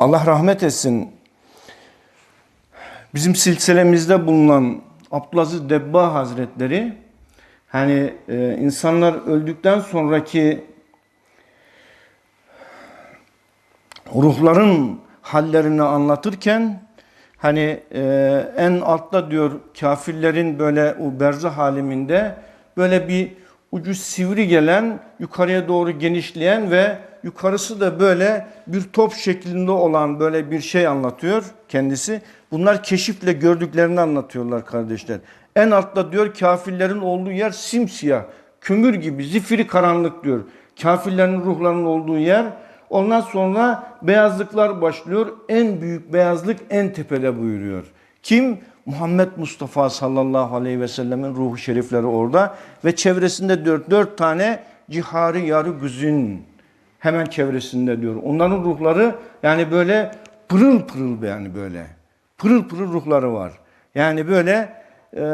Allah rahmet etsin. Bizim silsilemizde bulunan Abdülaziz Debba Hazretleri hani e, insanlar öldükten sonraki ruhların hallerini anlatırken hani e, en altta diyor kafirlerin böyle o berzah haliminde böyle bir ucu sivri gelen yukarıya doğru genişleyen ve yukarısı da böyle bir top şeklinde olan böyle bir şey anlatıyor kendisi. Bunlar keşifle gördüklerini anlatıyorlar kardeşler. En altta diyor kafirlerin olduğu yer simsiyah, kömür gibi zifiri karanlık diyor. Kafirlerin ruhlarının olduğu yer. Ondan sonra beyazlıklar başlıyor. En büyük beyazlık en tepede buyuruyor. Kim? Muhammed Mustafa sallallahu aleyhi ve sellemin ruhu şerifleri orada ve çevresinde dört, dört tane cihari yarı güzün hemen çevresinde diyor. Onların ruhları yani böyle pırıl pırıl yani böyle. Pırıl pırıl ruhları var. Yani böyle e,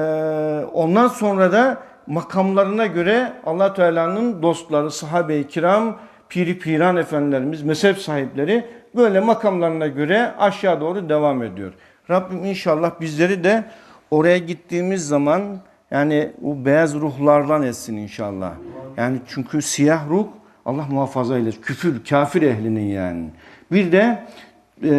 ondan sonra da makamlarına göre allah Teala'nın dostları, sahabe-i kiram, piri piran efendilerimiz, mezhep sahipleri böyle makamlarına göre aşağı doğru devam ediyor. Rabbim inşallah bizleri de oraya gittiğimiz zaman yani o beyaz ruhlardan etsin inşallah. Yani çünkü siyah ruh Allah muhafaza eylesin. Küfür, kafir ehlinin yani. Bir de e,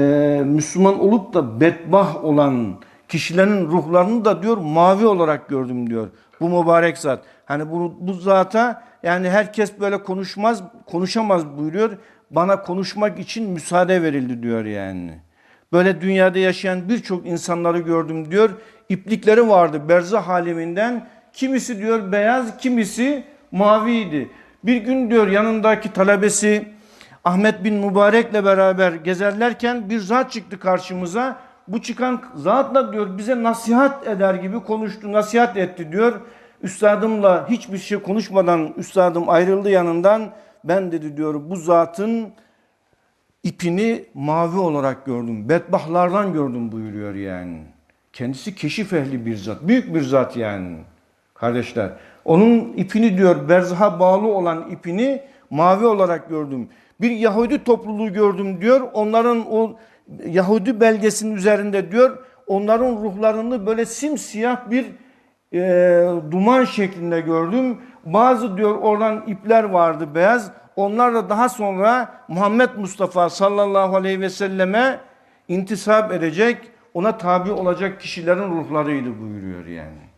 Müslüman olup da bedbah olan kişilerin ruhlarını da diyor mavi olarak gördüm diyor. Bu mübarek zat. Hani bu, bu zata yani herkes böyle konuşmaz, konuşamaz buyuruyor. Bana konuşmak için müsaade verildi diyor yani. Böyle dünyada yaşayan birçok insanları gördüm diyor. İplikleri vardı berzah haliminden. Kimisi diyor beyaz, kimisi maviydi. Bir gün diyor yanındaki talebesi Ahmet bin Mübarek'le beraber gezerlerken bir zat çıktı karşımıza. Bu çıkan zatla diyor bize nasihat eder gibi konuştu, nasihat etti diyor. Üstadımla hiçbir şey konuşmadan üstadım ayrıldı yanından. Ben dedi diyor bu zatın ipini mavi olarak gördüm. Bedbahlardan gördüm buyuruyor yani. Kendisi keşif ehli bir zat. Büyük bir zat yani. Kardeşler. Onun ipini diyor berzaha bağlı olan ipini mavi olarak gördüm. Bir Yahudi topluluğu gördüm diyor. Onların o Yahudi belgesinin üzerinde diyor onların ruhlarını böyle simsiyah bir e, duman şeklinde gördüm. Bazı diyor oradan ipler vardı beyaz. Onlar da daha sonra Muhammed Mustafa sallallahu aleyhi ve selleme intisap edecek, ona tabi olacak kişilerin ruhlarıydı buyuruyor yani.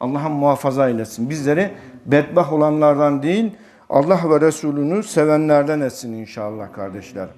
Allah'ım muhafaza eylesin. Bizleri bedbah olanlardan değil, Allah ve Resulünü sevenlerden etsin inşallah kardeşler.